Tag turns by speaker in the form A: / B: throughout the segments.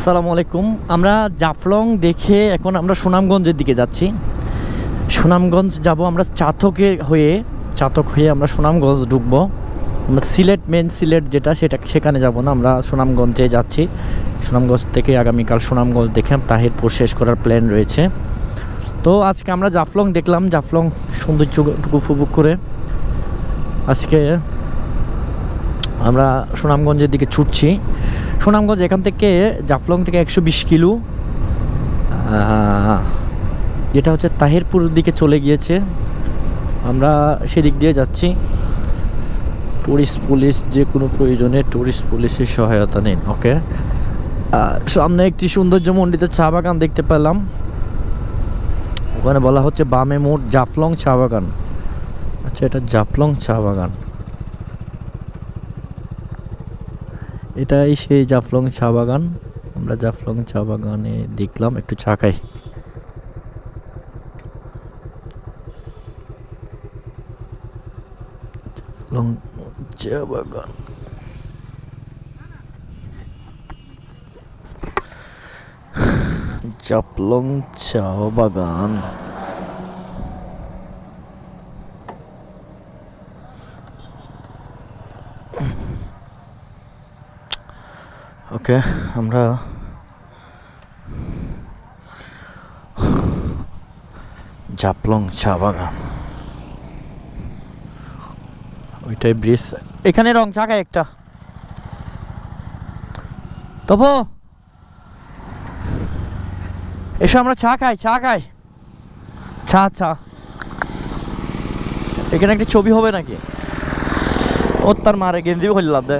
A: আসসালামু আলাইকুম। আমরা জাফলং দেখে এখন আমরা সুনামগঞ্জের দিকে যাচ্ছি। সুনামগঞ্জ যাব আমরা চাতকে হয়ে, চাতক হয়ে আমরা সুনামগঞ্জ ঢুকবো। আমরা সিলেট, মেন সিলেট যেটা সেটা, সেখানে যাব না, আমরা সুনামগঞ্জে যাচ্ছি। সুনামগঞ্জ থেকে আগামীকাল সুনামগঞ্জ দেখে তাহিরপুর শেষ করার প্ল্যান রয়েছে। তো আজকে আমরা জাফলং দেখলাম। জাফলং সৌন্দর্যটুকু উপভোগ করে আজকে আমরা সুনামগঞ্জের দিকে ছুটছি। সুনামগঞ্জ এখান থেকে জাফলং থেকে একশো বিশ কিলো যেটা হচ্ছে তাহিরপুর দিকে চলে গিয়েছে। আমরা সেদিক দিয়ে যাচ্ছি। টুরিস্ট পুলিশ যে কোনো প্রয়োজনে টুরিস্ট পুলিশের সহায়তা নিন, ওকে? সামনে একটি সৌন্দর্য সৌন্দর্যমণ্ডিত চা বাগান দেখতে পেলাম। ওখানে বলা হচ্ছে বামে মোড় জাফলং চা বাগান। আচ্ছা এটা জাফলং চা বাগান। এটাই সেই জাফলং চা বাগান। আমরা জাফলং চা বাগানে দেখলাম একটু চা খাই। জাফলং চা বাগান। জাফলং চা বাগান। ওকে, আমরা জাপলং চা বাগান। ওইটাই ব্রিজ। এখানে রং চা একটা। তবু এসো আমরা চা খাই চা খাই। চা চা। এখানে একটা ছবি হবে নাকি? ও তার মারে গেঞ্জি হইলাম দে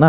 A: না